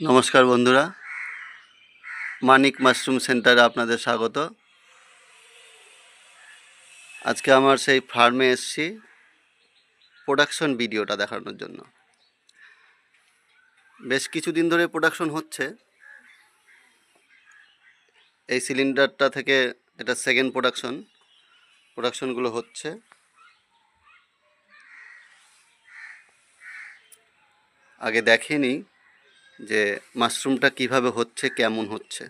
নমস্কার বন্ধুরা। মানিক মাশরুম সেন্টারে আপনাদের স্বাগত। আজকে আমার সেই ফার্মে এসেছি প্রোডাকশন ভিডিওটা দেখানোর জন্য। বেশ কিছুদিন ধরে প্রোডাকশন হচ্ছে। এই সিলিন্ডারটা থেকে এটা সেকেন্ড প্রোডাকশন। প্রোডাকশনগুলো হচ্ছে। আগে দেখেনি যে মাশরুমটা কীভাবে হচ্ছে কেমন হচ্ছে?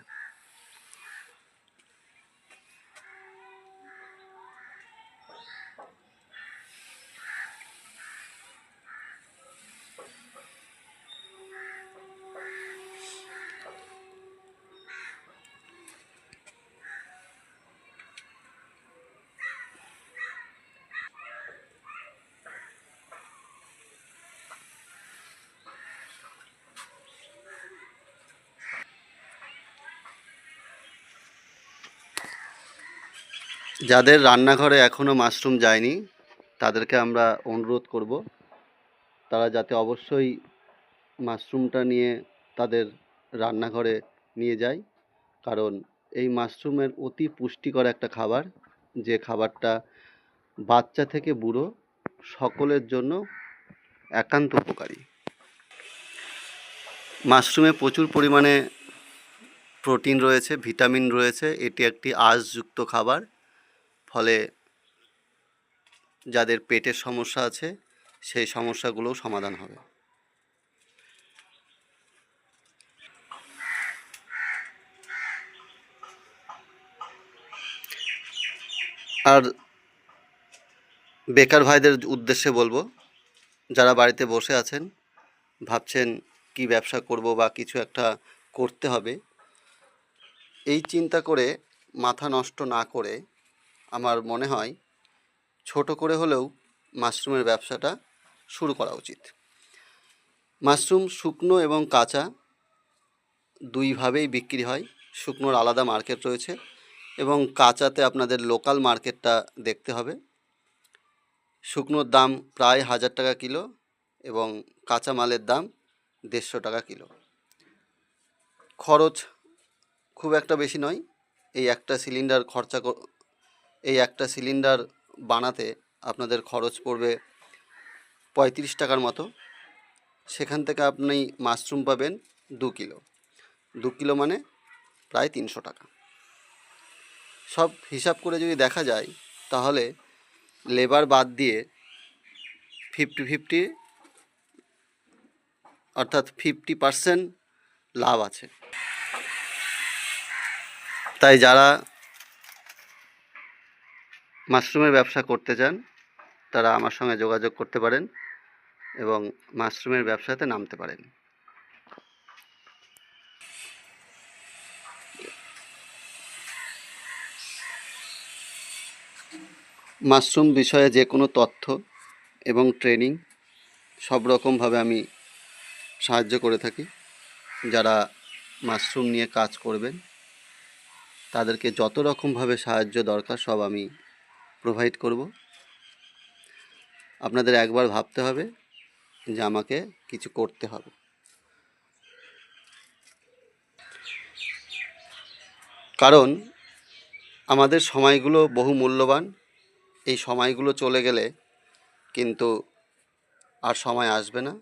যাদের রান্নাঘরে এখনও মাশরুম যায়নি, তাদেরকে আমরা অনুরোধ করব, তারা যাতে অবশ্যই মাশরুমটা নিয়ে তাদের রান্নাঘরে নিয়ে যায়। কারণ এই মাশরুমের অতি পুষ্টিকর একটা খাবার, যে খাবারটা বাচ্চা থেকে বুড়ো সকলের জন্য একান্ত উপকারী। মাশরুমে প্রচুর পরিমাণে প্রোটিন রয়েছে, ভিটামিন রয়েছে, এটি একটি আঁশযুক্ত খাবার। ফলে যাদের পেটের সমস্যা আছে, সেই সমস্যাগুলোও সমাধান হবে। আর বেকার ভাইদের উদ্দেশ্যে বলব, যারা বাড়িতে বসে আছেন, ভাবছেন কি ব্যবসা করব বা কিছু একটা করতে হবে, এই চিন্তা করে মাথা নষ্ট না করে আমার মনে হয় ছোট করে হলেও মাশরুমের ব্যবসাটা শুরু করা উচিত। মাশরুম শুকনো এবং কাঁচা দুইভাবেই বিক্রি হয়। শুকনোর আলাদা মার্কেট রয়েছে এবং কাঁচাতে আপনাদের লোকাল মার্কেটটা দেখতে হবে। শুকনোর দাম প্রায় হাজার টাকা কিলো এবং কাঁচা মালের দাম দেড়শো টাকা কিলো। খরচ খুব একটা বেশি নয়। এই একটা সিলিন্ডার খরচা এই একটা সিলিন্ডার বানাতে আপনাদের খরচ পড়বে পঁয়ত্রিশ টাকার মতো। সেখান থেকে আপনি মাশরুম পাবেন দু কিলো। দু কিলো মানে প্রায় তিনশো টাকা। সব হিসাব করে যদি দেখা যায়, তাহলে লেবার বাদ দিয়ে ফিফটি ফিফটি অর্থাৎ ফিফটি পার্সেন্ট লাভ আছে। তাই যারা মাশরুমের ব্যবসা করতে চান, তারা আমার সঙ্গে যোগাযোগ করতে পারেন এবং মাশরুমের ব্যবসাতে নামতে পারেন। মাশরুম বিষয়ে যে কোনো তথ্য এবং ট্রেনিং সব রকমভাবে আমি সাহায্য করে থাকি। যারা মাশরুম নিয়ে কাজ করবেন, তাদেরকে যত রকমভাবে সাহায্য দরকার সব আমি প্রোভাইড করব। আপনাদের একবার ভাবতে হবে যে আমাকে কিছু করতে হবে। কারণ আমাদের সময়গুলো বহু মূল্যবান। এই সময়গুলো চলে গেলে কিন্তু আর সময় আসবে না।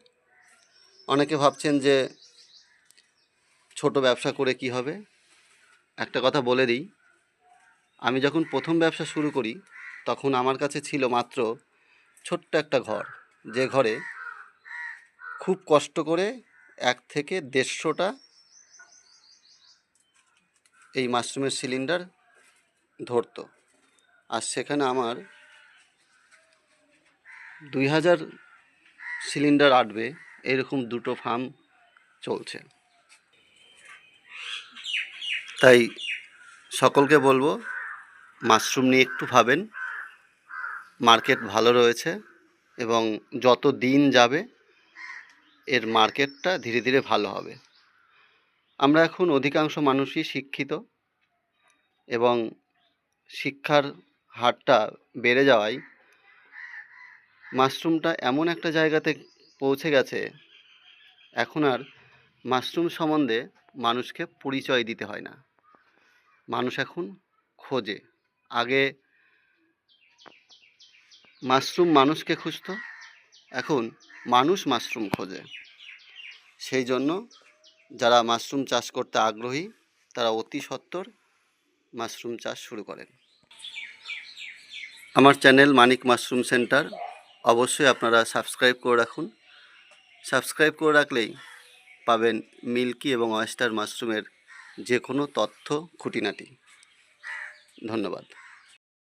অনেকে ভাবছেন যে ছোট ব্যবসা করে কি হবে? একটা কথা বলে দিই। আমি যখন প্রথম ব্যবসা শুরু করি তখন আমার কাছে ছিল মাত্র ছোট্ট একটা ঘর। যে ঘরে খুব কষ্ট করে এক থেকে দেড়শোটা এই মাশরুমের সিলিন্ডার ধরতো। আর সেখানে আমার দুই হাজার সিলিন্ডার আটবে, এরকম দুটো ফার্ম চলছে। তাই সকলকে বলব, মাশরুম নিয়ে একটু ভাবেন। মার্কেট ভালো রয়েছে এবং যত দিন যাবে, এর মার্কেটটা ধীরে ধীরে ভালো হবে। আমরা এখন অধিকাংশ মানুষই শিক্ষিত এবং শিক্ষার হারটা বেড়ে যাওয়ায় মাশরুমটা এমন একটা জায়গাতে পৌঁছে গেছে, এখন আর মাশরুম সম্বন্ধে মানুষকে পরিচয় দিতে হয় না। মানুষ এখন খোঁজে। আগে মাশরুম মানুষকে খুঁজতো, এখন মানুষ মাশরুম খোঁজে। সেই জন্য যারা মাশরুম চাষ করতে আগ্রহী, তারা অতি সত্বর মাশরুম চাষ শুরু করেন। আমার চ্যানেল মানিক মাশরুম সেন্টার, অবশ্যই আপনারা সাবস্ক্রাইব করে রাখুন। সাবস্ক্রাইব করে রাখলেই পাবেন মিল্কি এবং অয়েস্টার মাশরুমের যে কোনো তথ্য, খুঁটিনাটি। ধন্যবাদ।